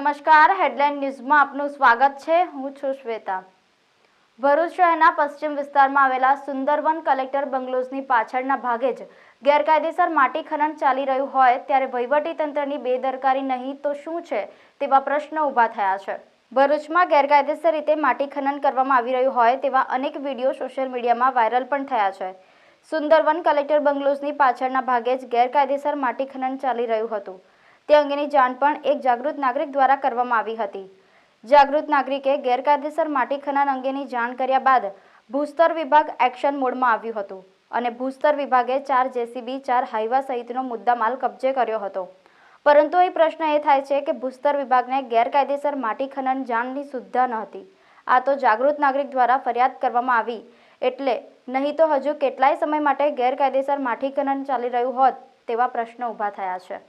નમસ્કાર હેડલાઇન ન્યૂઝમાં આપનું સ્વાગત છે. હું છું શ્વેતા. ભરૂચ શહેરના પશ્ચિમ વિસ્તારમાં આવેલા સુંદરવન કલેક્ટર બંગલોઝની પાછળના ભાગે જ ગેરકાયદેસર માટી ખનન ચાલી રહ્યું હોય ત્યારે વહીવટીતંત્રની બેદરકારી નહીં તો શું છે તેવા પ્રશ્નો ઊભા થયા છે. ભરૂચમાં ગેરકાયદેસર રીતે માટી ખનન કરવામાં આવી રહ્યું હોય તેવા અનેક વીડિયો સોશિયલ મીડિયામાં વાયરલ પણ થયા છે. સુંદરવન કલેક્ટર બંગલોઝની પાછળના ભાગે જ ગેરકાયદેસર માટી ખનન ચાલી રહ્યું હતું. તે અંગેની જાણ પણ એક જાગૃત નાગરિક દ્વારા કરવામાં આવી હતી. જાગૃત નાગરિકે ગેરકાયદેસર માટી ખનન અંગેની જાણ કર્યા બાદ ભૂસ્તર વિભાગ એક્શન મોડમાં આવ્યું હતું અને ભૂસ્તર વિભાગે ચાર જેસીબી, ચાર હાઈવા સહિતનો મુદ્દામાલ કબજે કર્યો હતો. પરંતુ એ પ્રશ્ન એ થાય છે કે ભૂસ્તર વિભાગને ગેરકાયદેસર માટી ખનન જાણની સુદ્ધા ન હતી. આ તો જાગૃત નાગરિક દ્વારા ફરિયાદ કરવામાં આવી એટલે નહીં તો હજુ કેટલાય સમય માટે ગેરકાયદેસર માટી ખનન ચાલી રહ્યું હોત તેવા પ્રશ્નો ઊભા થયા છે.